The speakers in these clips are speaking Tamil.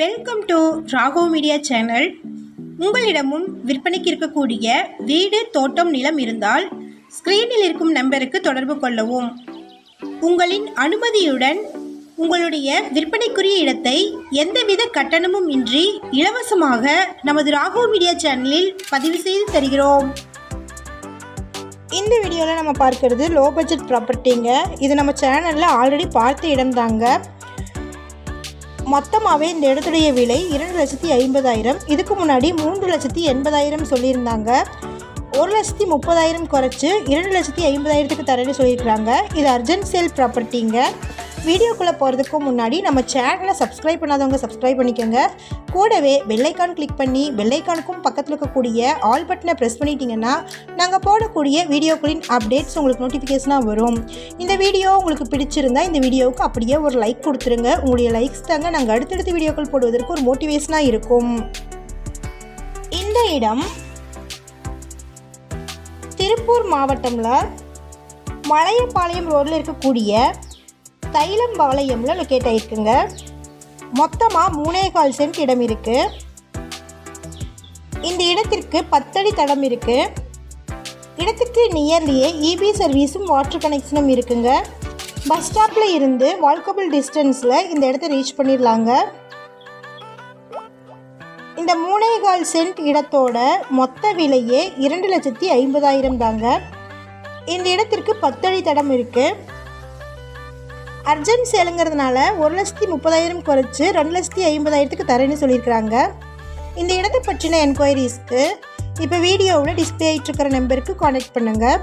Welcome to Rago media channel உங்களிடமும் விற்பனைக்கு இருக்கக்கூடிய வீடு தோட்டம் நிலம் இருந்தால் ஸ்க்ரீனில் இருக்கும் நம்பருக்கு தொடர்பு கொள்ளவும். உங்களின் அனுமதியுடன் உங்களுடைய விற்பனைக்குரிய இடத்தை எந்தவித கட்டணமும் இன்றி இலவசமாக நமது ராகோ மீடியா சேனலில் பதிவு செய்து தருகிறோம். இந்த வீடியோவில் நம்ம பார்க்கறது லோ பட்ஜெட் ப்ராப்பர்ட்டிங்க இது நம்ம சேனலில் ஆல்ரெடி பார்த்த இடம் தாங்க மொத்தமாகவே இந்த இடத்துடைய விலை இரண்டு லட்சத்தி ஐம்பதாயிரம். இதுக்கு முன்னாடி மூன்று லட்சத்தி எண்பதாயிரம் சொல்லியிருந்தாங்க. ஒரு லட்சத்தி முப்பதாயிரம் குறைச்சி இரண்டு லட்சத்தி ஐம்பதாயிரத்துக்கு தரேன்னு சொல்லியிருக்கிறாங்க. இது அர்ஜென்ட் சேல் ப்ராப்பர்ட்டிங்க. வீடியோக்குள்ளே போகிறதுக்கு முன்னாடி நம்ம சேனலை சப்ஸ்கிரைப் பண்ணாதவங்க சப்ஸ்கிரைப் பண்ணிக்கோங்க. கூடவே பெல்லைக்கான் கிளிக் பண்ணி பெல்லைக்கானுக்கும் பக்கத்தில் இருக்கக்கூடிய ஆல் பட்டனை ப்ரெஸ் பண்ணிட்டீங்கன்னா நாங்கள் போடக்கூடிய வீடியோக்களின் அப்டேட்ஸ் உங்களுக்கு நோட்டிஃபிகேஷனாக வரும். இந்த வீடியோ உங்களுக்கு பிடிச்சிருந்தா இந்த வீடியோவுக்கு அப்படியே ஒரு லைக் கொடுத்துருங்க. உங்களுடைய லைக்ஸ் தாங்க நாங்கள் அடுத்தடுத்த வீடியோக்கள் போடுவதற்கு ஒரு மோட்டிவேஷனாக இருக்கும். இந்த இடம் திருப்பூர் மாவட்டம்ல மலையப்பாளையம் ரோட்டில் இருக்கக்கூடிய தைலம்பாளையம்ல லொக்கேட் ஆகிருக்குங்க மொத்தமாக மூணே கால் சென்ட் இடம் இருக்குது இந்த இடத்திற்கு பத்தடி தடம் இருக்குது இடத்துக்கு நியர்லியே இபி சர்வீஸும் வாட்டர் கனெக்ஷனும் இருக்குங்க. பஸ் ஸ்டாப்பில் இருந்து வால்கபிள் டிஸ்டன்ஸில் இந்த இடத்த ரீச் பண்ணிடலாங்க. இந்த மூணே கால் சென்ட் இடத்தோட மொத்த விலையே இரண்டு லட்சத்தி ஐம்பதாயிரம் தாங்க. இந்த இடத்திற்கு பத்தடி தடம் இருக்குது அர்ஜென்ட் சேலுங்கிறதுனால ஒரு லட்சத்தி முப்பதாயிரம் குறைச்சி ரெண்டு லட்சத்தி ஐம்பதாயிரத்துக்கு தரேன்னு சொல்லியிருக்கிறாங்க. இந்த இடத்தை பற்றின என்கொயரிஸ்க்கு இப்போ வீடியோவில் டிஸ்பிளே ஆகிட்டு இருக்கிற நம்பருக்கு காண்டாக்ட் பண்ணுங்கள்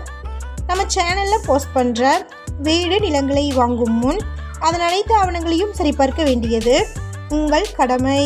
நம்ம சேனலில் போஸ்ட் பண்ணுற வீடு நிலங்களை வாங்கும் முன் அதன் அனைத்து ஆவணங்களையும் சரிபார்க்க வேண்டியது உங்கள் கடமை.